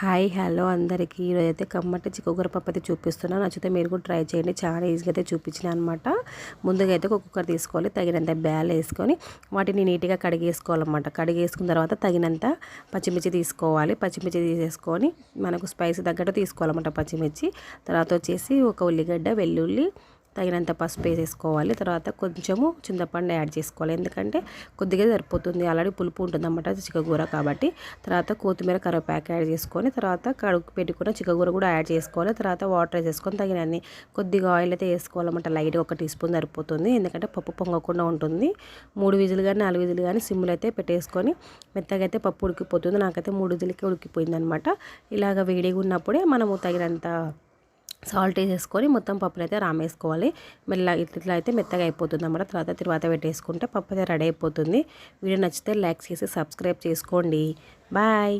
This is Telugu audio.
హాయ్ హలో అందరికీ. ఈరోజు అయితే కమ్మటి చిక్కుకూర పప్పు అయితే చూపిస్తున్నాను నచ్చితే మీరు కూడా ట్రై చేయండి. చాలా ఈజీగా అయితే చూపించిన అనమాట ముందుగా అయితే ఒక కుక్కర్ తీసుకోవాలి. తగినంత బ్యాల్ వేసుకొని వాటిని నీట్గా కడిగేసుకోవాలన్నమాట. కడిగేసుకున్న తర్వాత తగినంత పచ్చిమిర్చి తీసుకోవాలి. పచ్చిమిర్చి తీసేసుకొని మనకు స్పైసీ తగ్గట్టు తీసుకోవాలన్నమాట పచ్చిమిర్చి. తర్వాత వచ్చేసి ఒక ఉల్లిగడ్డ వెల్లుల్లి తగినంత పసుపు వేసేసుకోవాలి. తర్వాత కొంచెము చింతపండు యాడ్ చేసుకోవాలి. ఎందుకంటే కొద్దిగా సరిపోతుంది. ఆల్రెడీ పులుపు ఉంటుంది అన్నమాట చిక్కగూర కాబట్టి. తర్వాత కొత్తిమీర కరివేపాకు యాడ్ చేసుకొని తర్వాత కడుగు పెట్టుకున్న చిక్కగూర కూడా యాడ్ చేసుకోవాలి. తర్వాత వాటర్ వేసేసుకొని తగినన్ని కొద్దిగా ఆయిల్ అయితే వేసుకోవాలన్నమాట. లైట్గా ఒక టీ స్పూన్ సరిపోతుంది. ఎందుకంటే పప్పు పొంగకుండా ఉంటుంది. మూడు విజులు కానీ నాలుగు విజులు కానీ సిమ్లు అయితే పెట్టేసుకొని మెత్తగా అయితే పప్పు ఉడికిపోతుంది. నాకైతే మూడు విజులకి ఉడికిపోయింది అనమాట ఇలాగ వేడిగా ఉన్నప్పుడే మనము తగినంత సాల్ట్ వేసేసుకొని మొత్తం పప్పులు అయితే రామేసుకోవాలి. మెల్ల ఇట్లా అయితే మెత్తగా అయిపోతుంది అన్నమాట. తర్వాత తర్వాత పెట్టేసుకుంటే పప్పు అయితే రెడీ అయిపోతుంది. వీడియో నచ్చితే లైక్ చేసి సబ్స్క్రైబ్ చేసుకోండి. బాయ్.